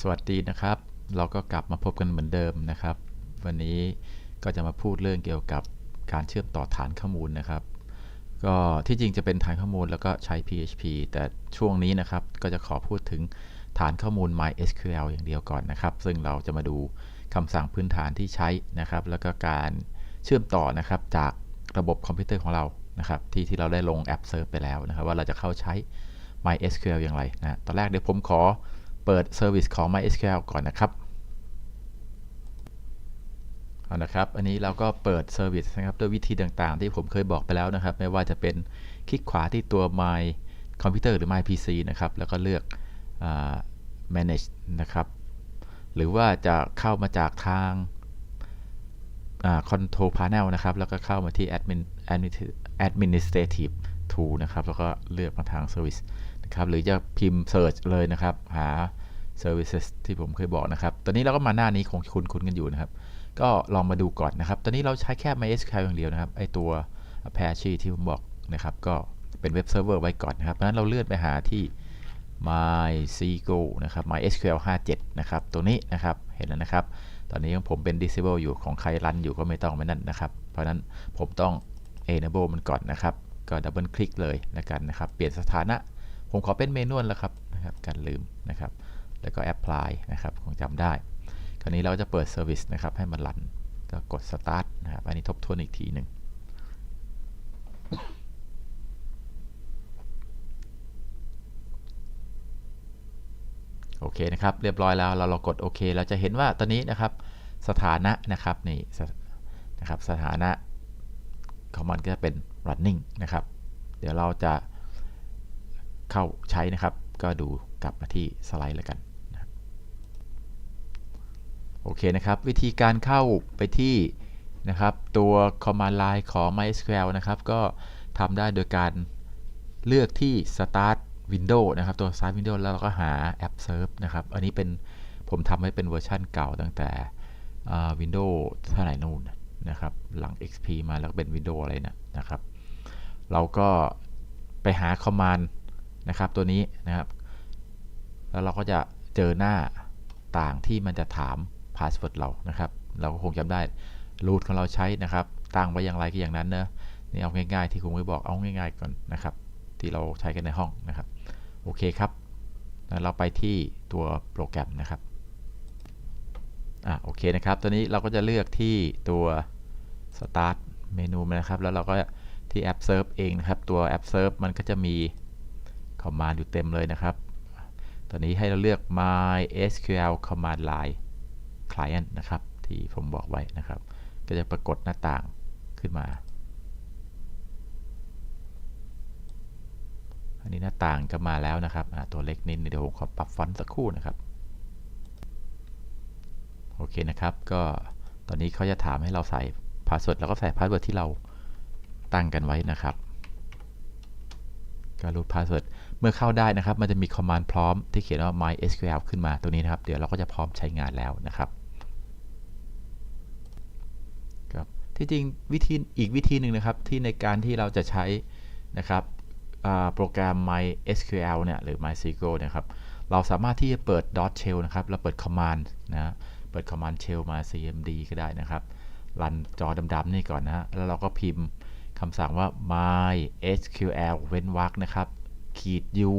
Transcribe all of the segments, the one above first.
สวัสดีนะครับ เราก็กลับมาพบกันเหมือนเดิมนะครับ วันนี้ก็จะมาพูดเรื่องเกี่ยวกับการเชื่อมต่อฐานข้อมูลนะครับ ก็ที่จริงจะเป็นฐานข้อมูลแล้วก็ใช้ PHP แต่ช่วงนี้นะครับก็จะขอพูดถึงฐานข้อมูล MySQL อย่างเดียวก่อนนะครับ ซึ่งเราจะมาดูคำสั่งพื้นฐานที่ใช้นะครับ แล้วก็การเชื่อมต่อนะครับจากระบบคอมพิวเตอร์ของเรานะครับ ที่ที่เราได้ลงแอปเซิร์ฟไปแล้วนะครับ ว่าเราจะเข้าใช้ MySQL อย่างไรนะตอนแรกเดี๋ยวผมขอ เปิดเซอร์วิสของ MySQL ก่อนนะครับเอานะครับ อันนี้เราก็เปิดเซอร์วิสนะครับด้วยวิธีต่างๆ ที่ผมเคยบอกไปแล้วนะครับ ไม่ว่าจะเป็นคลิกขวาที่ตัว My Computer หรือ My PC นะครับ แล้วก็เลือก manage นะครับ หรือว่าจะเข้ามาจากทาง Control Panel นะครับ แล้วก็เข้ามาที่ Admin Administrative Tool นะครับ แล้วก็เลือกมาทาง Service นะครับหรือจะพิมพ์ Search เลยนะครับ หา Services ที่ผมเคยบอกนะครับ ตอนนี้เราก็มาหน้านี้คงคุ้นคุ้นกันอยู่นะครับ ก็ลองมาดูก่อนนะครับ ตอนนี้เราใช้แค่ MySQL อย่างเดียวนะครับ ไอตัว Apache ที่ผมบอกนะครับ ก็เป็นเว็บเซิร์ฟเวอร์ไว้ก่อนนะครับ เพราะนั้นเราเลื่อนไปหาที่ MySQL นะครับ MySQL 57 นะครับ ตัวนี้นะครับ เห็นแล้วนะครับ ตอนนี้ของผมเป็น disable อยู่ ของใครรันอยู่ก็ไม่ต้องไม่นั่นนะครับ เพราะฉะนั้นผมต้อง enable มันก่อนนะครับ ก็ดับเบิลคลิกเลยแล้วกันนะครับ เปลี่ยนสถานะ ผมขอเป็นเมนูแล้วครับนะครับการลืมนะครับ แล้วก็ apply นะครับคงจำได้ คราวนี้เราจะเปิด service นะครับ ให้มันรันก็กด start นะครับ อันนี้ทบทวนอีกทีหนึ่งโอเคนะครับ เรียบร้อยแล้วเราเรากดโอเคเราจะเห็นว่าตอนนี้นะครับสถานะนะครับนี่นะครับสถานะของมันก็จะเป็น running นะครับ เดี๋ยวเราจะ เข้าใช้นะครับ ก็ดูกลับมาที่สไลด์แล้วกันนะโอเคนะครับ วิธีการเข้าไปที่นะครับตัว command line ของ MySQL นะครับ ก็ทำได้โดยการเลือกที่ start window นะครับ ตัว Start window แล้วเราก็หา App Serve นะครับ อันนี้เป็นผมทำให้เป็นเวอร์ชันเก่าตั้งแต่ Windows เท่าไหร่นู่นนะครับ หลัง XP มาแล้วเป็น Windows อะไรนะนะครับ เราก็ไปหา command นะครับตัวนี้นะครับ แล้วเราก็จะเจอหน้าต่างที่มันจะถาม password เรานะครับ เราก็คงจำได้ root ของเราใช้นะครับตั้งไว้อย่างไรก็อย่างนั้นเนะนี่เอาง่ายๆที่คุณไม่บอกเอาง่ายๆก่อนนะครับ ที่เราใช้กันในห้องนะครับ โอเคครับเราไปที่ตัวโปรแกรมนะครับอะโอเคนะครับตัวนี้เราก็จะเลือกที่ตัว start เมนูนะครับ แล้วเราก็ที่ app serve เองนะครับ ตัว app serve มันก็จะมี command อยู่เต็มเลยนะครับ ตอนนี้ให้เราเลือก mysql command line client นะครับ ที่ผมบอกไว้นะครับ ก็จะปรากฏหน้าต่างขึ้นมา อันนี้หน้าต่างก็มาแล้วนะครับ ตัวเล็กนิดเดี๋ยวผมขอปรับฟอนต์สักครู่นะครับ โอเคนะครับ ก็ตอนนี้เขาจะถามให้เราใส่พาสเวิร์ดแล้วก็ใส่พาสเวิร์ดที่เราตั้งกันไว้นะครับ ก็รูดพาสเวิร์ด มื่อเข้าได้นะครับ มันจะมีคอมมานด์พร้อมที่เขียนว่า mysql ขึ้นมาตัวนี้นะครับ เดี๋ยวเราก็จะพร้อมใช้งานแล้วนะครับครับที่จริงวิธีอีกวิธีหนึ่งนะครับที่ในการที่เราจะใช้นะครับโปรแกรม MySQL เนี่ยหรือ MySQL เนี่ยครับเราสามารถที่จะเปิด dot shell นะครับแล้วเปิด command นะเปิด command shell มา cmd ก็ได้นะครับรันจอดำๆนี่ก่อนนะแล้วเราก็พิมพ์คำสั่งว่า mysql เว้นวรรคนะครับ ขีด u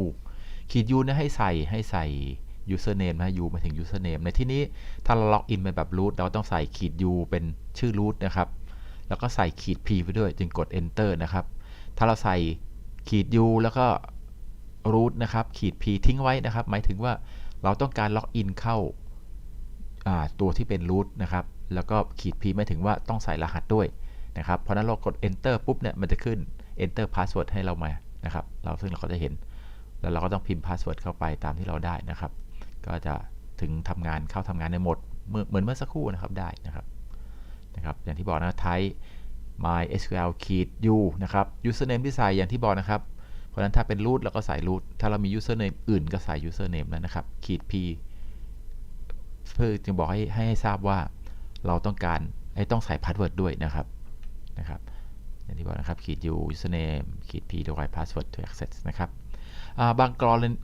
ขีด u นะให้ใส่ให้ใส่ username นะ u มาถึง username ในที่นี้ถ้าเราล็อกอินเป็นแบบ root เราต้องใส่ขีด u เป็นชื่อ root นะครับ แล้วก็ใส่ขีด p ไปด้วยจึงกด enter นะครับ ถ้าเราใส่ขีด u แล้วก็ root นะครับ ขีด p ทิ้งไว้นะครับ หมายถึงว่าเราต้องการล็อกอินเข้าตัวที่เป็น root นะครับ แล้วก็ขีด p หมายถึงว่าต้องใส่รหัสด้วยนะครับ เพราะนั้นเรากด enter ปุ๊บเนี่ยมันจะขึ้น enter password ให้เรามา นะครับ เราซึ่งเราก็จะเห็น แล้วเราก็ต้องพิมพ์ password เข้าไปตามที่เราได้นะครับ ก็จะถึงทำงานเข้าทำงานในโหมดเหมือนเมื่อสักครู่นะครับได้นะครับนะครับอย่างที่บอกนะ type mysql ขีด u นะครับ username ที่ใส่อย่างที่บอกนะครับ เพราะนั้นถ้าเป็น root เราก็ใส่ root ถ้าเรามี username อื่นก็ใส่ username แล้วนะครับ ขีด p เพื่อจึงบอกให้ให้ทราบว่าเราต้องการให้ต้องใส่ password ด้วยนะครับนะครับ อย่างที่บอกนะครับขีด u username ขีด p ด้วย password to access นะครับบาง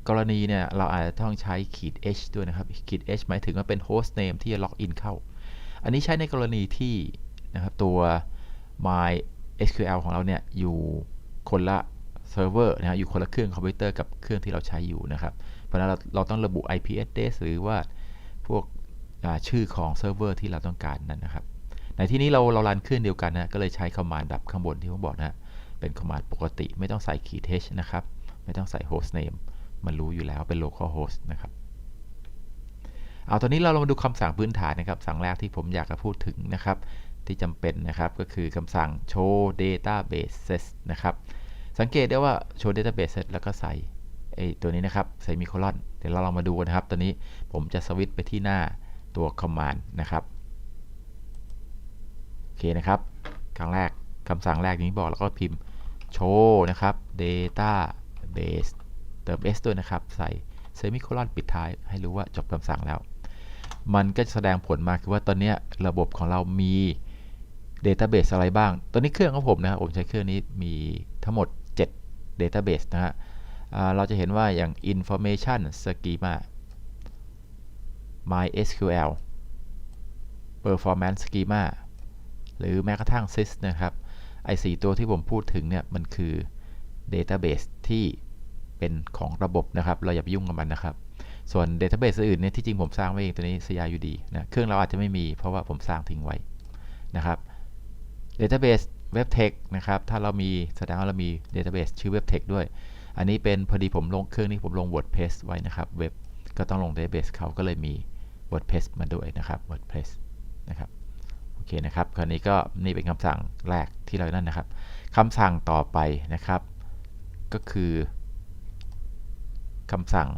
กรณีเนี่ยเราอาจจะต้องใช้ขีด h ด้วยนะครับขีด h หมายถึงว่าเป็น host name ที่จะล็อกอินเข้า อันนี้ใช้ในกรณีที่นะครับตัว my SQL ของเราเนี่ยอยู่คนละเซิร์ฟเวอร์นะฮะอยู่คนละเครื่องคอมพิวเตอร์กับเครื่องที่เราใช้อยู่นะครับ เพราะนั้นเราเราต้องระบุ IP address หรือว่าพวกชื่อของเซิร์ฟเวอร์ที่เราต้องการนั่นนะครับ ในที่นี้เราเรารันเครื่องเดียวกันนะก็เลยใช้คอมานด์แบบข้างบนที่ผมบอกนะเป็นคอมานด์ปกติไม่ต้องใส่ขีด h นะครับ ไม่ต้องใส่ host name มันรู้อยู่แล้วเป็น local host นะครับเอาตอนนี้เราลองมาดูคำสั่งพื้นฐานนะครับ สั่งแรกที่ผมอยากจะพูดถึงนะครับ ที่จำเป็นนะครับก็คือคำสั่ง show databases นะครับ สังเกตได้ว่า show database แล้วก็ใส่ไอ้ตัวนี้นะครับใส่มีโคลอนเดี๋ยวเราลองมาดูกันะครับ ตอนนี้ผมจะสวิตช์ไปที่หน้าตัว command นะครับ เคนะครับครั้งแรกคำสั่งแรกนี้บอกแล้วก็พิมพ์ show นะครับ database เติม s ด้วยนะครับ ใส่เซมิโคลอนปิดท้าย ให้รู้ว่าจบคำสั่งแล้ว มันก็จะแสดงผลมาคือว่าตอนนี้ระบบของเรามี Database อะไรบ้าง ตอนนี้เครื่องของผมนะครับผมใช้เครื่องนี้มีทั้งหมด 7 Database นะฮะเราจะเห็นว่าอย่าง Information Schema MySQL Performance Schema หรือแม้กระทั่ง Sys นะครับไอ้สตัวที่ผมพูดถึงเนี่ยมันคือ Database ที่เป็นของระบบนะครับ เราอย่าไปยุ่งกับมันนะครับ ส่วน Database อื่นเนี่ยที่จริงผมสร้างไว้เองตัวนี้ CRUD นะเครื่องเราอาจจะไม่มีเพราะว่าผมสร้างทิ้งไว้นะครับ Database WebTech นะครับ ถ้าเรามีแสดงว่าเรามี Database ชื่อ WebTech ด้วย อันนี้เป็นพอดีผมลงเครื่องนี้ผมลง WordPress ไว้นะครับเว็บก็ต้องลง Database เขาก็เลยมี WordPress มาด้วยนะครับ WordPress นะครับ เคนะครับ คราวนี้ก็นี่เป็นคำสั่งแรกที่เรานั่นนะครับคำสั่งต่อไปนะครับ ก็คือคำสั่ง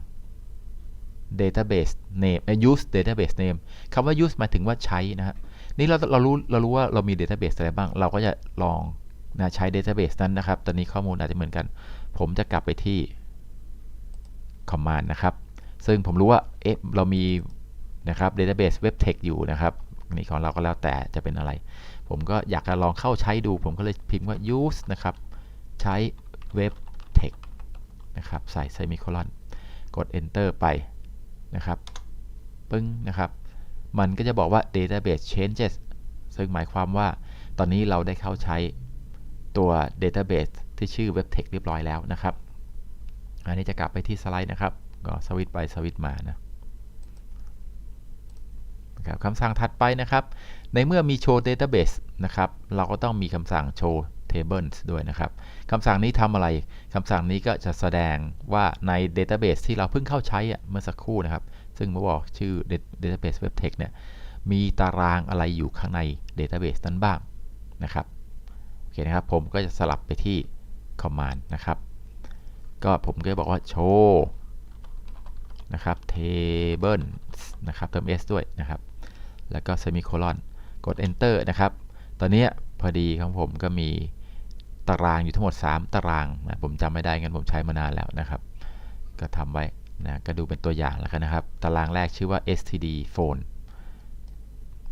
database name use database name คำว่า use หมายถึงว่าใช้นะฮะนี่เราเรารู้เรารู้ว่าเรามี database อะไรบ้าง เราก็จะลองนะใช้ database นั้นนะครับ ตอนนี้ข้อมูลอาจจะเหมือนกัน ผมจะกลับไปที่ command นะครับ ซึ่งผมรู้ว่า เอ๊ะ เรามีนะครับ database webtech อยู่นะครับ นี่ของเราก็แล้วแต่จะเป็นอะไร ผมก็อยากจะลองเข้าใช้ดู ผมก็เลยพิมพ์ว่า use นะครับ ใช้ webtech นะครับ ใส่ semicolon กด enter ไปนะครับ ปึ้งนะครับ มันก็จะบอกว่า database changes ซึ่งหมายความว่าตอนนี้เราได้เข้าใช้ตัว database ที่ชื่อ webtech เรียบร้อยแล้วนะครับ อันนี้จะกลับไปที่สไลด์นะครับ ก็สวิตไปสวิตมานะ ครับคำสั่งถัดไปนะครับ ในเมื่อมี show database นะครับ เราก็ต้องมีคำสั่ง show tables ด้วยนะครับคำสั่งนี้ทำอะไรคำสั่งนี้ก็จะแสดงว่าใน database ที่เราเพิ่งเข้าใช้เมื่อสักครู่นะครับ ซึ่งเมื่อบอกชื่อ database webtech เนี่ย มีตารางอะไรอยู่ข้างใน database นั้นบ้างนะครับ โอเคนะครับ ผมก็จะสลับไปที่ command นะครับ ก็ผมก็จะบอกว่า show นะครับ table นะครับเติม s ด้วยนะครับ แล้วก็ semicolon กด enter นะครับ ตอนนี้พอดีของผมก็มีตารางอยู่ทั้งหมด 3 ตารางนะผมจำไม่ได้งั้นผมใช้มานานแล้วนะครับ ก็ทำไว้นะก็ดูเป็นตัวอย่างแล้วกันนะครับ ตารางแรกชื่อว่า std phone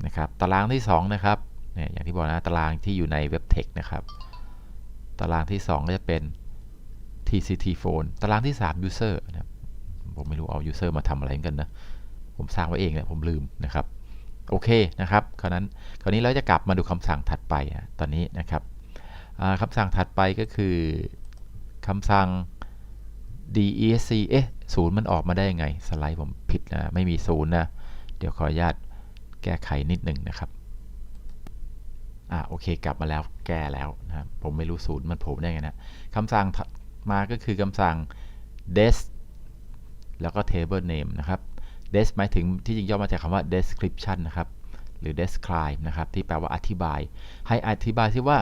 นะครับ ตารางที่ 2 นะครับเนี่ยอย่างที่บอกนะ ตารางที่อยู่ใน webtech นะครับ ตารางที่ 2 ก็จะเป็น tct phone ตารางที่ 3 user นะผมไม่รู้เอา user มาทำอะไรกันนะ ผมสร้างไว้เองเนี่ยผมลืมนะครับ โอเคนะครับคราวนั้นคราวนี้เราจะกลับมาดูคำสั่งถัดไปนะตอนนี้นะครับคำสั่งถัดไปก็คือคำสั่ง desc เอ๊ะศูนย์มันออกมาได้ยังไง สไลด์ผมผิดนะไม่มีศูนย์นะเดี๋ยวขออนุญาตแก้ไขนิดหนึ่งนะครับอ่าโอเคกลับมาแล้วแก้แล้วนะครับผมไม่รู้ศูนย์มันโผล่ได้ไงนะคำสั่งถัดมาก็คือคำสั่ง des แล้วก็ table name นะครับ des หมายถึงที่จริงย่อมาจากคำว่า description นะครับ หรือ describe นะครับ ที่แปลว่าอธิบาย ให้อธิบายที่ว่า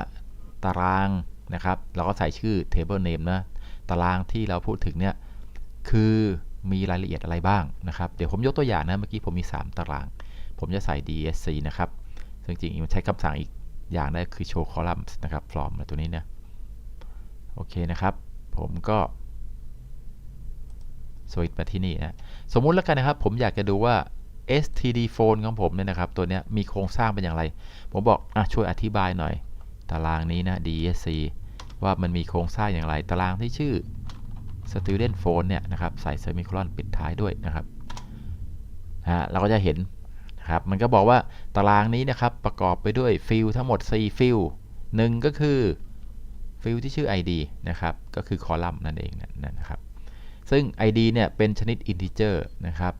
ตารางนะครับ เราก็ใส่ชื่อ table name นะ ตารางที่เราพูดถึงเนี่ย คือมีรายละเอียดอะไรบ้างนะครับ เดี๋ยวผมยกตัวอย่างนะ เมื่อกี้ผมมี 3 ตาราง ผมจะใส่ dsc นะครับ ซึ่งจริงๆมันใช้คำสั่งอีกอย่างได้คือ show columns นะครับ from ตัวนี้เนี่ยโอเคนะครับ ผมก็ สวิตช์มาที่นี่นะสมมุติแล้วกันนะครับ ผมอยากจะดูว่า std phone ของผมเนี่ยนะครับตัวนี้มีโครงสร้างเป็นอย่างไร ผมบอกอช่วยอธิบายหน่อย ตารางนี้นะ dsc ว่ามันมีโครงสร้างอย่างไร ตารางที่ชื่อ student phone เนี่ยนะครับใส่ semicolon ปิดท้ายด้วยนะครับนะฮะเราก็จะเห็นนะครับมันก็บอกว่าตารางนี้นะครับประกอบไปด้วยฟิลทั้งหมด 4 ฟิลหนึ่งก็คือฟิลที่ชื่อ id นะครับก็คือคอลัมน์นั่นเองนะครับ ซึ่ง id เนี่ยเป็นชนิด integer นะครับ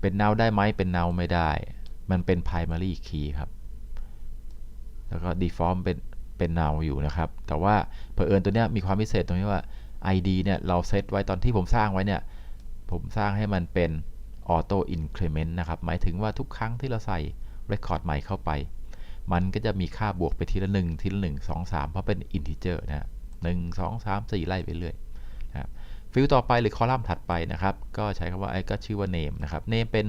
เป็น null ได้ไหมเป็น null ไม่ได้ มันเป็น primary key ครับ แล้วก็ default เป็นเป็น null อยู่นะครับ แต่ว่าเผอิญตัวเนี้ยมีความพิเศษตรงที่ว่า id เนี่ยเราเซตไว้ตอนที่ผมสร้างไว้เนี่ย ผมสร้างให้มันเป็น auto increment นะครับ หมายถึงว่าทุกครั้งที่เราใส่ record ใหม่เข้าไป มันก็จะมีค่าบวกไปทีละ 1 ทีละ 1 2 3 เพราะเป็น integer นะฮะ1 2 3 4ไล่ไปเรื่อย ฟิลต่อไปหรือคอลัมน์ถัดไปนะครับ ก็ใช้คำว่าไอ้ก็ชื่อว่า name นะครับ name เป็น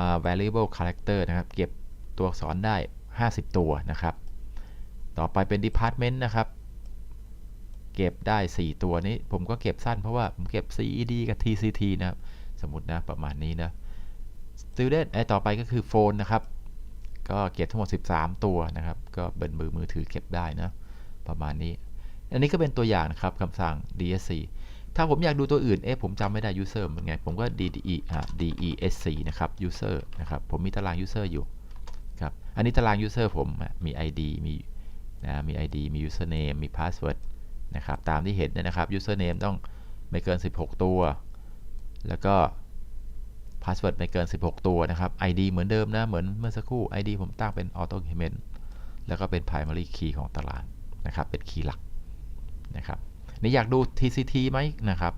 uh, variable character นะครับ เก็บตัวอักษรได้ 50 ตัวนะครับ ต่อไปเป็น department นะครับ เก็บได้ 4 ตัวนี้ ผมก็เก็บสั้นเพราะว่าผมเก็บ ced กับ tct นะครับ สมมตินะประมาณนี้นะ student ไอ้ต่อไปก็คือ phone นะครับ ก็เก็บทั้งหมด 13 ตัวนะครับ ก็เบินมือมือถือเก็บได้นะ ประมาณนี้ อันนี้ก็เป็นตัวอย่างนะครับคำสั่ง dsc ถ้าผมอยากดูตัวอื่น เอ๊ะผมจำไม่ได้ user เป็นไง ผมก็ de อ่า desc นะครับ user นะครับ ผมมีตาราง user อยู่ ครับ อันนี้ตาราง user ผมมี id มีนะมี id มี username มี password นะครับ ตามที่เห็นเนี่ยนะครับ username ต้องไม่เกิน 16 ตัว แล้วก็ password ไม่เกิน 16 ตัวนะครับ id เหมือนเดิมนะ เหมือนเมื่อสักครู่ id ผมตั้งเป็น auto increment แล้วก็เป็น primary key ของตารางนะครับ เป็นคีย์หลักนะครับ นี่อยากดู TCT ไหมนะครับ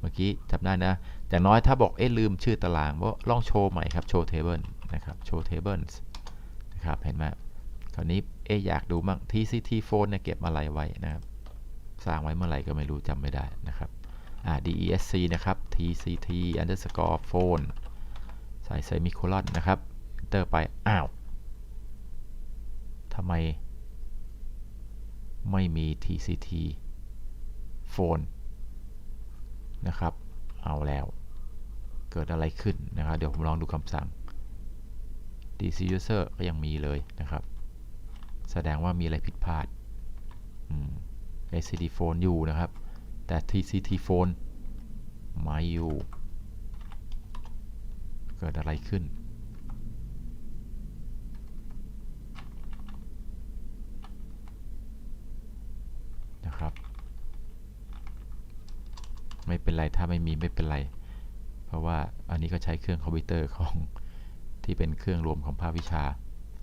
เมื่อกี้จำได้นะอย่างน้อยถ้าบอกเอ๊ะลืมชื่อตารางว่าลองโชว์ใหม่ครับโชว์ table นะครับโชว์ tables นะครับเห็นไหมคราวนี้เอ๊ะอยากดูมั่ง TCT phone เนี่ยเก็บอะไรไว้นะครับสร้างไว้เมื่อไหร่ก็ไม่รู้จำไม่ได้นะครับอ่า DESC นะครับ TCT underscore phone ใส่เซมิโคลอนนะครับ enter ไป อ้าวทำไม ไม่มี TCT phone นะครับ เอาแล้วเกิดอะไรขึ้นนะครับ เดี๋ยวผมลองดูคำสั่ง DC user ก็ยังมีเลยนะครับ แสดงว่ามีอะไรผิดพลาด SCD phone อยู่นะครับ แต่ TCT phone ไม่อยู่ เกิดอะไรขึ้น นะครับ ไม่เป็นไร ถ้าไม่มีไม่เป็นไร เพราะว่าอันนี้ก็ใช้เครื่องคอมพิวเตอร์ของที่เป็นเครื่องรวมของภาควิชา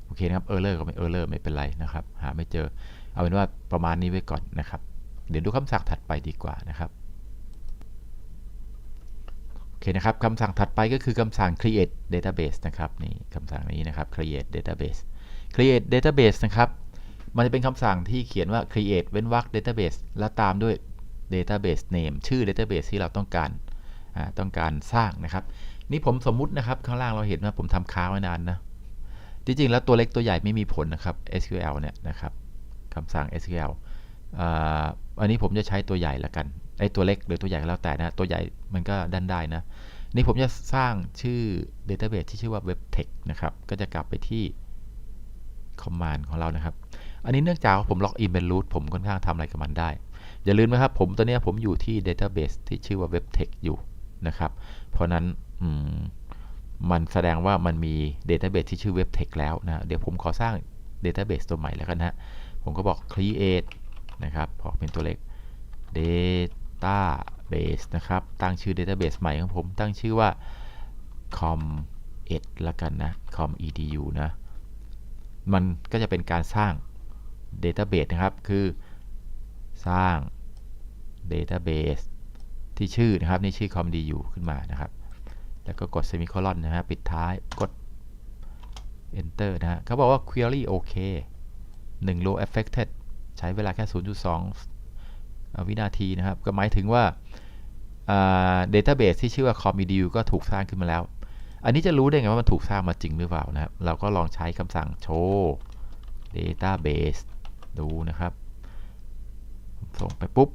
โอเคนะครับเออร์เลอร์ก็ไม่เออร์เลอร์ไม่เป็นไรนะครับ หาไม่เจอ เอาเป็นว่าประมาณนี้ไว้ก่อนนะครับ เดี๋ยวดูคำสั่งถัดไปดีกว่านะครับโอเคนะครับคำสั่งถัดไปก็คือคำสั่ง create database นะครับนี่คำสั่งนี้นะครับ create database create database นะครับ มันจะเป็นคำสั่งที่เขียนว่า create เว้นวรรค database แล้วตามด้วย database name ชื่อ database ที่เราต้องการต้องการสร้างนะครับ นี่ผมสมมุตินะครับ ข้างล่างเราเห็นว่าผมทำค้างไว้นานนะ จริงๆ แล้วตัวเล็กตัวใหญ่ไม่มีผลนะครับ SQL เนี่ยนะครับคำสั่ง SQL อันนี้ผมจะใช้ตัวใหญ่ละกันไอ้ตัวเล็กหรือตัวใหญ่ก็แล้วแต่นะตัวใหญ่มันก็ดันได้นะ นี่ผมจะสร้างชื่อ database ที่ชื่อว่า webtext นะครับ ก็จะกลับไปที่ command ของเรานะครับ อันนี้เนื่องจากผมล็อกอินเป็น root ผมค่อนข้างทำอะไรกับมันได้ อย่าลืมนะครับผมตัวนี้ผมอยู่ที่ database ที่ชื่อว่า webtext อยู่นะครับ เพราะนั้นมันแสดงว่ามันมี database ที่ชื่อ webtext แล้วนะเดี๋ยวผมขอสร้าง database ตัวใหม่แล้วกันนะผมก็บอก create นะครับพอกเป็นตัวเล็ก database นะครับ ตั้งชื่อ database ใหม่ของผมตั้งชื่อว่า com ed ละกันนะ com edu นะ มันก็จะเป็นการสร้าง database นะครับ คือ สร้าง database ที่ชื่อนะครับนี่ชื่อ com edu ขึ้นมานะครับ แล้วก็กด semicolon นะฮะปิดท้ายกด enter นะฮะเขาบอกว่า query โอเค1 row affected ใช้เวลาแค่ 0.2 วินาทีนะครับ ก็หมายถึงว่า database ที่ชื่อว่า comedu ก็ถูกสร้างขึ้นมาแล้ว อันนี้จะรู้ได้ไงว่ามันถูกสร้างมาจริงหรือเปล่านะครับ เราก็ลองใช้คำสั่ง show database ดูนะครับ ส่งไปปุ๊บ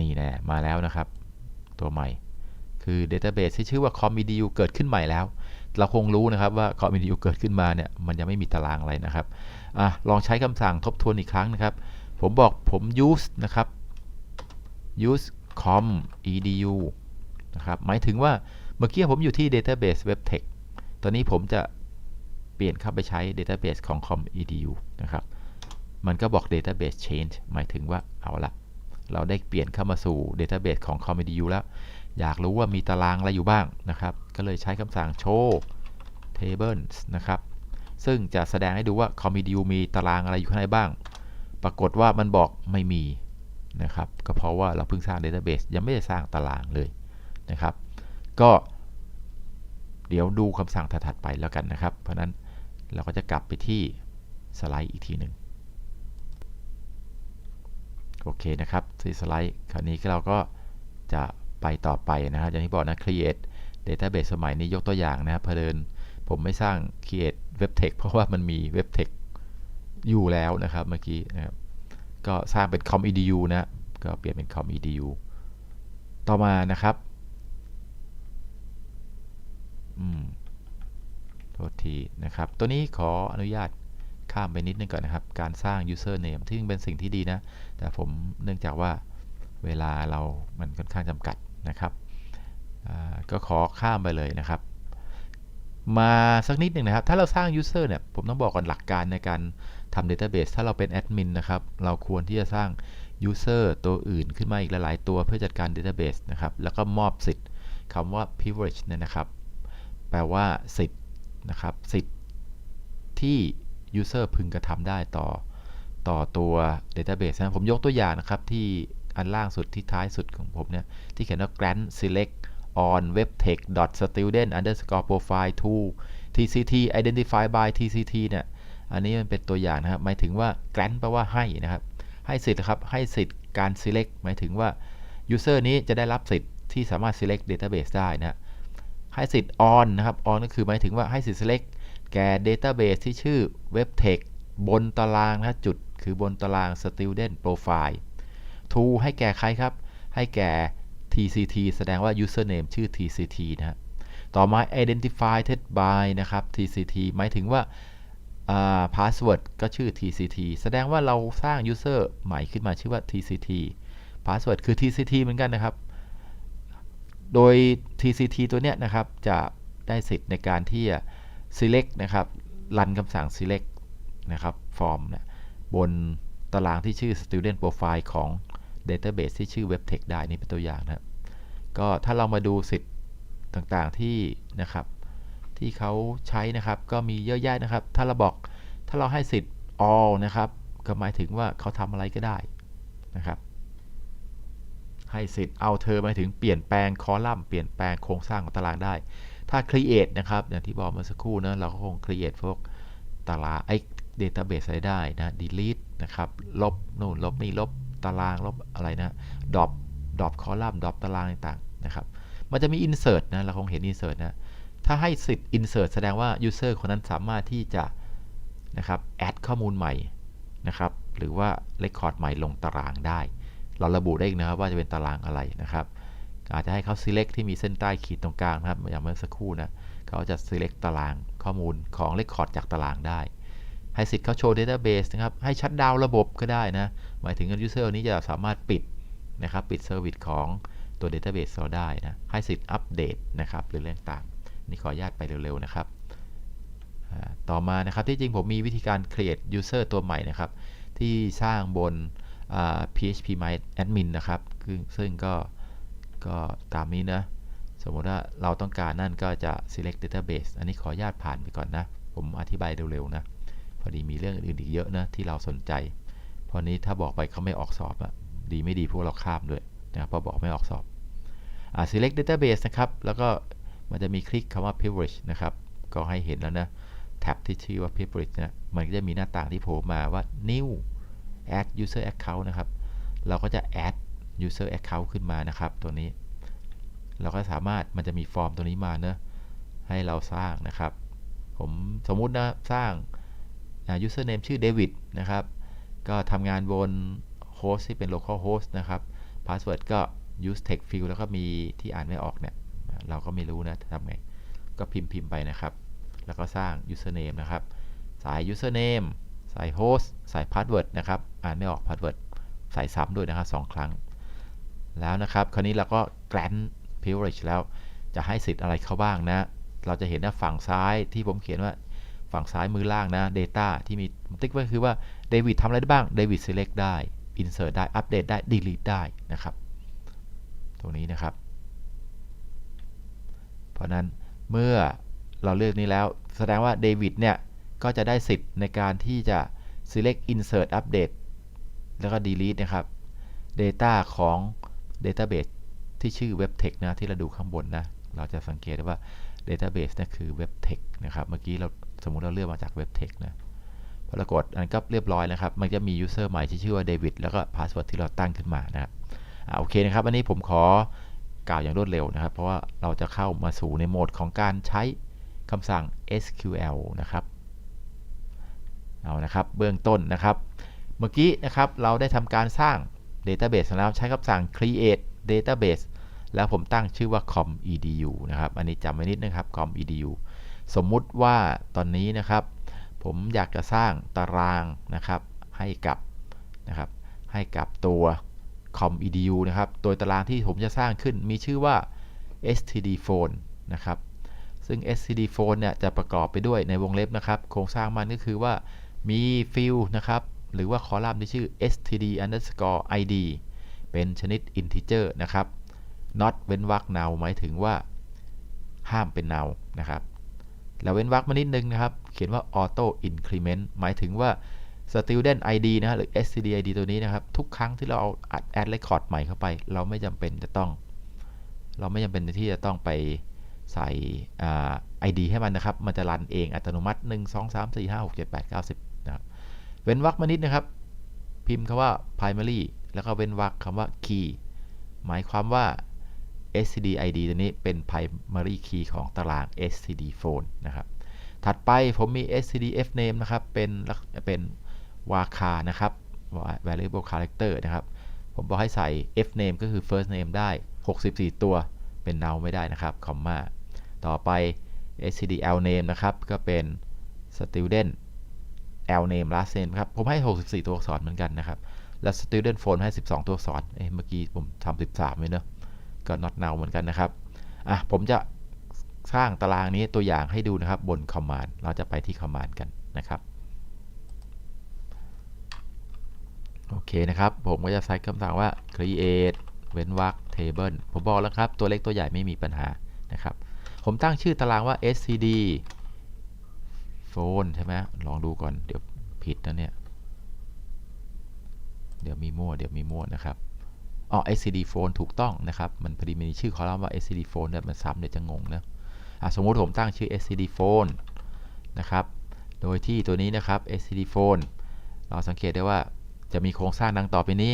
นี่แน่มาแล้วนะครับ ตัวใหม่ คือ database ที่ชื่อว่า comedu เกิดขึ้นใหม่แล้ว เราคงรู้นะครับว่า comedu เกิดขึ้นมาเนี่ยมันยังไม่มีตารางอะไรนะครับอลองใช้คำสั่งทบทวนอีกครั้งนะครับ ผมบอกผม use นะครับ use com edu นะครับ หมายถึงว่าเมื่อกี้ผมอยู่ที่ database webtech ตอนนี้ผมจะเปลี่ยนเข้าไปใช้ database ของ com edu นะครับ มันก็บอก database change หมายถึงว่าเอาละเราได้เปลี่ยนเข้ามาสู่ database ของ com edu แล้ว อยากรู้ว่ามีตารางอะไรอยู่บ้างนะครับ ก็เลยใช้คำสั่ง show tables นะครับ ซึ่งจะแสดงให้ดูว่า com edu มีตารางอะไรอยู่ข้างในบ้าง ปรากฏว่ามันบอกไม่มีนะครับ ก็เพราะว่าเราเพิ่งสร้าง database ยังไม่ได้สร้างตารางเลยนะครับ ก็เดี๋ยวดูคำสั่งถัดไปแล้วกันนะครับ เพราะนั้นเราก็จะกลับไปที่สไลด์อีกทีหนึ่ง โอเคนะครับที่สไลด์คราวนี้เราก็จะไปต่อไปนะครับอย่างที่บอกนะ create database สมัยนี้ยกตัวอย่างนะครับเพอเดินผมไม่สร้าง create webtech เพราะว่ามันมี webtech อยู่แล้วนะครับเมื่อกี้นะครับก็สร้างเป็น com edu นะก็เปลี่ยนเป็น com edu ต่อมานะครับอืมโทษทีนะครับ ตัวนี้ขออนุญาต ข้ามไปนิดนึงก่อนนะครับ การสร้าง username ที่เป็นสิ่งที่ดีนะ แต่ผมเนื่องจากว่าเวลาเรามันค่อนข้างจำกัดนะครับก็ขอข้ามไปเลยนะครับ มาสักนิดหนึ่งนะครับ ถ้าเราสร้าง user เนี่ย ผมต้องบอกก่อนหลักการในการทำ database ถ้าเราเป็นแอดมินนะครับ เราควรที่จะสร้าง user ตัวอื่นขึ้นมาอีกหลาย ๆ ตัวเพื่อจัดการ database นะครับ แล้วก็มอบสิทธิ์คำว่า privilege เนี่ยนะครับ แปลว่าสิทธิ์นะครับ สิทธิ์ที่ user พึงกระทำได้ต่อ ต่อตัว database นะผมยกตัวอย่างนะครับที่อันล่างสุดที่ท้ายสุดของผมเนี่ย ที่เขียนว่า grant select on webtech student underscore profile to tct identify by tct เนี่ยอันนี้มันเป็นตัวอย่างนะครับ หมายถึงว่า grant แปลว่าให้นะครับ ให้สิทธิ์ครับ ให้สิทธิ์การ select หมายถึงว่า user นี้จะได้รับสิทธิ์ที่สามารถ select database ได้นะให้สิทธิ์ on นะครับ on ก็คือหมายถึงว่าให้สิทธิ์ select แก่ database ที่ชื่อ webtech บนตารางนะจุดคือบนตาราง student profile to ให้แก่ใครครับ ให้แก่ tct แสดงว่า username ชื่อ tct นะฮะต่อมา identified by นะครับ tct หมายถึงว่า password ก็ชื่อ tct แสดงว่าเราสร้าง user ใหม่ขึ้นมาชื่อว่า tct password คือ tct เหมือนกันนะครับ โดย tct ตัวเนี้ยนะครับ จะได้สิทธิ์ในการที่จะ select นะครับรันคำสั่ง select นะครับ form นะบนตารางที่ชื่อ student profile ของ database ที่ชื่อ webtech ได้นี่เป็นตัวอย่างนะครับก็ถ้าเรามาดูสิทธิ์ต่างๆที่นะครับ ที่เขาใช้นะครับ ก็มีเยอะแยะนะครับ ถ้าเราบอกถ้าเราให้สิทธิ์ all นะครับ ก็หมายถึงว่าเขาทำอะไรก็ได้นะครับ ให้สิทธิ์ alter หมายถึงเปลี่ยนแปลงคอลัมน์เปลี่ยนแปลงโครงสร้างของตารางได้ ถ้า create นะครับอย่างที่บอกเมื่อสักครู่นะเราก็คง create พวกตารางไอ้ database อะไรได้นะ delete นะครับ ลบนู่นลบนี่ลบตารางลบอะไรนะดรอปดรอปคอลัมน์ดรอปตารางต่างๆนะครับ มันจะมี insert นะ เราคงเห็น insert นะ ถ้าให้สิทธิ์ insert แสดงว่า user คนนั้นสามารถที่จะนะครับ add ข้อมูลใหม่นะครับ หรือว่า record ใหม่ลงตารางได้ เราระบุได้อีกนะครับว่าจะเป็นตารางอะไรนะครับ อาจจะให้เขา select ที่มีเส้นใต้ขีดตรงกลางนะครับ อย่างเมื่อสักครู่นะเขาจะ select ตารางข้อมูลของ record จากตารางได้ ให้สิทธิ์เขาโชว์ database นะครับ ให้ชัดดาวระบบก็ได้นะ หมายถึง user นี้จะสามารถปิดนะครับ ปิดเซอร์วิสของตัว database เราได้นะ ให้สิทธิ์อัปเดตนะครับ หรือเรื่องต่างนี่ขออนุญาตไปเร็วๆนะครับ ต่อมานะครับที่จริงผมมีวิธีการ create user ตัวใหม่นะครับ ที่สร้างบน PHP My Admin นะครับ ซึ่งก็ ก็ตามนี้นะ สมมติว่าเราต้องการนั่นก็จะ select database อันนี้ขออนุญาตผ่านไปก่อนนะ ผมอธิบายเร็วๆนะ พอดีมีเรื่องอื่นอีกเยอะนะที่เราสนใจพอนี้ถ้าบอกไปเขาไม่ออกสอบอะดีไม่ดีพวกเราข้ามด้วยนะพอบอกไม่ออกสอบอ่า select database นะครับ แล้วก็มันจะมีคลิกคำว่า privilege นะครับ ก็ให้เห็นแล้วนะ แท็บที่ชื่อว่า privilege นะ มันก็จะมีหน้าต่างที่โผล่มาว่า new add user account นะครับ เราก็จะ add user account ขึ้นมานะครับ ตัวนี้ เราก็สามารถมันจะมีฟอร์มตัวนี้มาเนะให้เราสร้างนะครับ ผมสมมุตินะสร้าง username ชื่อ David นะครับ ก็ทำงานบน host ที่เป็น local host นะครับ password ก็ use text field แล้วก็มีที่อ่านไม่ออกเนี่ยเราก็ไม่รู้นะทำไง ก็พิมพ์พิมพ์ไปนะครับ แล้วก็สร้าง username นะครับใส่ username ใส่ host ใส่ password นะครับ อ่านไม่ออก password ใส่ซ้ำด้วยนะครับ 2 ครั้ง แล้วนะครับ คราวนี้เราก็ grant privilege แล้วจะให้สิทธิ์อะไรเขาบ้างนะ เราจะเห็นนะฝั่งซ้ายที่ผมเขียนว่าฝั่งซ้ายมือล่างนะ data ที่มีติ๊กไว้คือว่าเดวิดทำอะไรได้บ้างเดวิด select ได้ insert ได้ update ได้ delete ได้นะครับ ตรงนี้นะครับ เพราะนั้นเมื่อเราเลือกนี้แล้ว แสดงว่าเดวิดเนี่ย ก็จะได้สิทธิ์ในการที่จะ select insert update แล้วก็ delete นะครับ data ของ database ที่ชื่อ webtext นะที่เราดูข้างบนนะเราจะสังเกตได้ว่า database นั่คือ webtext นะครับเมื่อกี้เราสมมุติเราเลือกมาจาก webtext นะพอเรากดอันก็เรียบร้อยแล้วครับ มันจะมี user ใหม่ที่ชื่อว่า David แล้วก็ password ที่เราตั้งขึ้นมานะครับอ่าโอเคนะครับ อันนี้ผมขอกล่าวอย่างรวดเร็วนะครับ เพราะว่าเราจะเข้ามาสู่ในโหมดของการใช้คำสั่ง SQL นะครับเอานะครับเบื้องต้นนะครับ เมื่อกี้นะครับเราได้ทำการสร้าง database แล้วใช้คำสั่ง create database แล้วผมตั้งชื่อว่า com.edu นะครับ อันนี้จำไว้นิดนะครับ com.edu สมมุติว่าตอนนี้นะครับ ผมอยากจะสร้างตารางนะครับ ให้กับนะครับ ให้กับตัว com.edu นะครับโดยตารางที่ผมจะสร้างขึ้นมีชื่อว่า std phone นะครับ ซึ่ง std phone เนี่ยจะประกอบไปด้วยในวงเล็บนะครับ โครงสร้างมันก็คือว่ามีฟิลนะครับ หรือว่าคอลัมน์ที่ชื่อ std underscore id เป็นชนิด integer นะครับ not เว้นวรรค now หมายถึงว่าห้ามเป็น now นะครับ แล้วเว้นวรรคมานิดนึงนะครับ เขียนว่า auto increment หมายถึงว่า student id นะฮะหรือ std id ตัวนี้นะครับ ทุกครั้งที่เราเอา add record ใหม่เข้าไป เราไม่จำเป็นจะต้อง เราไม่จำเป็นที่จะต้องไปใส่ id ให้มันนะครับ มันจะรันเองอัตโนมัติ 1 2 3 4 5 6 7 8 9 10นะครับ เว้นวรรคมานิดนะครับ พิมพ์คำว่า primary แล้วก็เว้นวรรคคำว่า key หมายความว่า std id ตัวนี้เป็น primary key ของตาราง std phone นะครับ ถัดไปผมมี stdf name นะครับ เป็นเป็นวาคานะครับ variable character นะครับ ผมบอกให้ใส่ f name ก็คือ first name ได้ 64 ตัวเป็น null ไม่ได้นะครับ คอมมา ต่อไป stdl name นะครับ ก็เป็น student l name last name ครับ ผมให้ 64 ตัวอักษรเหมือนกันนะครับ และ student phone ให้ 12 ตัวอักษร เอ๊ะเมื่อกี้ผมทำ13ไว้เนอะก็ not now เหมือนกันนะครับ อะ ผมจะสร้างตารางนี้ตัวอย่างให้ดูนะครับบน command เราจะไปที่ command กันนะครับ โอเคนะครับ ผมก็จะใช้คำสั่งว่า create เว้นวรรค table ผมบอกแล้วครับ ตัวเล็กตัวใหญ่ไม่มีปัญหานะครับ ผมตั้งชื่อตารางว่า SCD std phone ใช่ไหมลองดูก่อน เดี๋ยวผิดนะเนี่ย เดี๋ยวมีมั่ว เดี๋ยวมีมั่วนะครับ อ๋อ std phone ถูกต้องนะครับ มันพอดีมีชื่อคอลัมน์ว่า std phone เนี่ยมันซ้ำเดี๋ยวจะงงนะอะสมมติผมตั้งชื่อ std phone นะครับ โดยที่ตัวนี้นะครับ std phone เราสังเกตได้ว่าจะมีโครงสร้างดังต่อไปนี้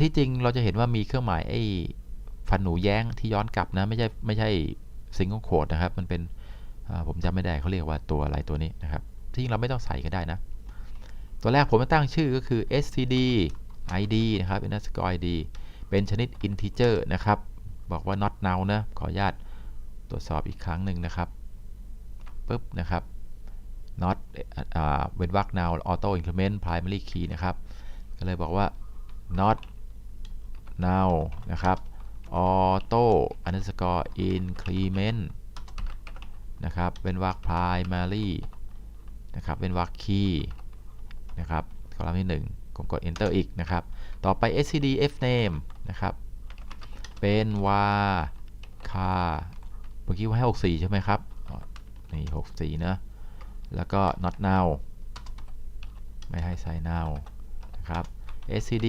ที่จริงเราจะเห็นว่ามีเครื่องหมายไอ้ฟันหนูแย้งที่ย้อนกลับนะ ไม่ใช่ไม่ใช่ซิงเกิลโคดนะครับ มันเป็น ผมจำไม่ได้เขาเรียกว่าตัวอะไรตัวนี้นะครับที่จริงเราไม่ต้องใส่ก็ได้นะ ตัวแรกผมจะตั้งชื่อก็คือ std id นะครับ underscore id เป็นชนิด integer นะครับ บอกว่า not now นะ ขออนุญาตตรวจสอบอีกครั้งหนึ่งนะครับปุ๊บนะครับ not เว้นวรรค now auto increment primary key นะครับ ก็เลยบอกว่า not now นะครับ auto underscore increment นะครับเว้นวรรค primary นะครับเว้นวรรค key นะครับคอลัมน์ที่ 1 ผมกด enter อีกนะครับ ต่อไป std f name นะครับ เป็นว่าค่าเมื่อกี้ว่าให้ 64 ใช่ไหมครับ นี่ 64 นะ แล้วก็ not now ไม่ให้ใส่ now นะครับ std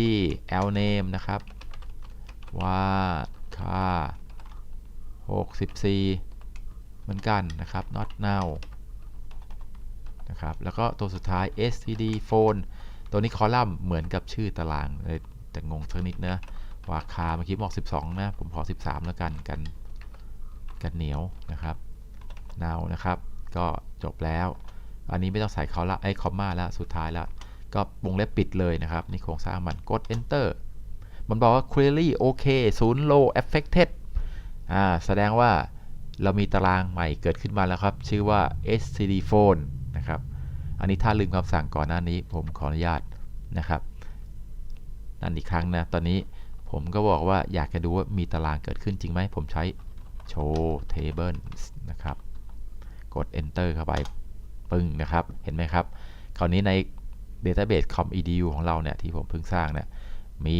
l name นะครับว่าค่า64 เหมือนกันนะครับ not now นะครับ แล้วก็ตัวสุดท้าย std phone ตัวนี้คอลัมน์เหมือนกับชื่อตารางเลยแต่งงสักนิดนะว่าคาเมื่อกี้บอก 12 นะ ผมขอ 13 แล้วกันกัน กันเหนียวนะครับ now นะครับ ก็จบแล้ว อันนี้ไม่ต้องใส่เขาละไอ้คอมมาแล้วสุดท้ายแล้วก็วงเล็บปิดเลยนะครับ นี่โครงสร้างมันกด enter มันบอกว่า query โอเคศูนย์ low affected อ่า แสดงว่า เรามีตารางใหม่เกิดขึ้นมาแล้วครับ ชื่อว่า std phone นะครับ อันนี้ถ้าลืมคำสั่งก่อนหน้านี้ผมขออนุญาตนะครับ นั่นอีกครั้งนะ ตอนนี้ผมก็บอกว่าอยากจะดูว่ามีตารางเกิดขึ้นจริงไหม ผมใช้ show tables นะครับ กด enter เข้าไป ปึ้งนะครับ เห็นไหมครับ คราวนี้ใน database com edu ของเราเนี่ย ที่ผมเพิ่งสร้างเนี่ย มี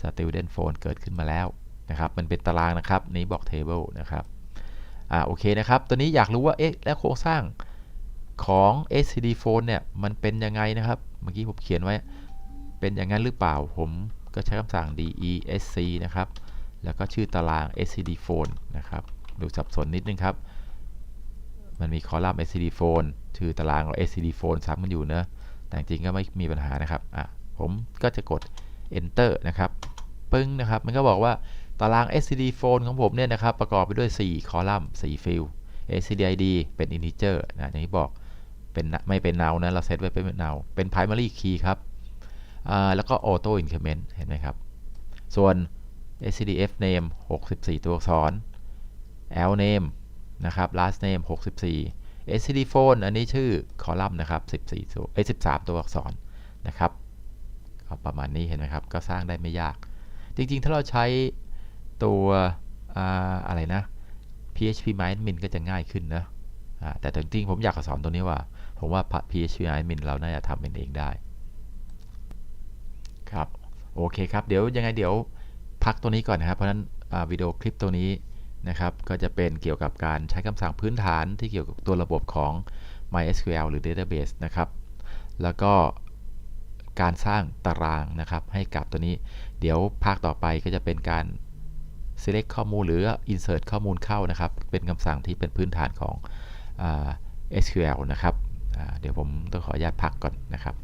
student phone เกิดขึ้นมาแล้วนะครับ มันเป็นตารางนะครับ นี้บอก table นะครับ อ่าโอเคนะครับ ตัวนี้อยากรู้ว่าเอ๊ะแล้วโครงสร้างของ scd phone เนี่ยมันเป็นยังไงนะครับ เมื่อกี้ผมเขียนไว้ เป็นอย่างนั้นหรือเปล่า ผมก็ใช้คำสั่ง desc นะครับ แล้วก็ชื่อตาราง scd phone นะครับ ดูสับสนนิดนึงครับ มันมีคอลัมน์ scd phone ชื่อตารางของ scd phone ซ้ำกันอยู่เนอะแต่จริงก็ไม่มีปัญหานะครับ อะ ผมก็จะกด enter นะครับ ปึ้งนะครับ มันก็บอกว่า ตาราง scd phone ของผมเนี่ยนะครับประกอบไปด้วย 4 คอลัมน์ 4 ฟิล scd id เป็น integer นะอย่างที่บอกเป็นไม่เป็น null นะเราเซตไว้เป็น null เป็น primary key ครับแล้วก็ auto increment เห็นไหมครับ ส่วน scdf name 64 ตัวอักษร l name นะครับ last name 64 scd phone อันนี้ชื่อคอลัมน์นะครับ14ตัวเอ้13 ตัวอักษรนะครับก็ประมาณนี้เห็นไหมครับ ก็สร้างได้ไม่ยาก จริงๆ ถ้าเราใช้ ตัวอ่าอะไรนะ php admin ก็จะง่ายขึ้นนะแต่จริงๆผมอยากสอนตัวนี้ว่า ผมว่า php admin เราน่าจะทำเป็นเองได้ ครับ โอเคครับ เดี๋ยวยังไงเดี๋ยวพักตัวนี้ก่อนนะครับ เพราะนั้นวิดีโอคลิปตัวนี้นะครับ ก็จะเป็นเกี่ยวกับการใช้คำสั่งพื้นฐานที่เกี่ยวกับตัวระบบของ MySQL หรือ Database นะครับ แล้วก็การสร้างตารางนะครับให้กับตัวนี้ เดี๋ยวภาคต่อไปก็จะเป็นการ select ข้อมูลหรือ insert ข้อมูลเข้านะครับ เป็นคำสั่งที่เป็นพื้นฐานของอ SQL นะครับ เดี๋ยวผมต้องขออนุญาตพักก่อนนะครับ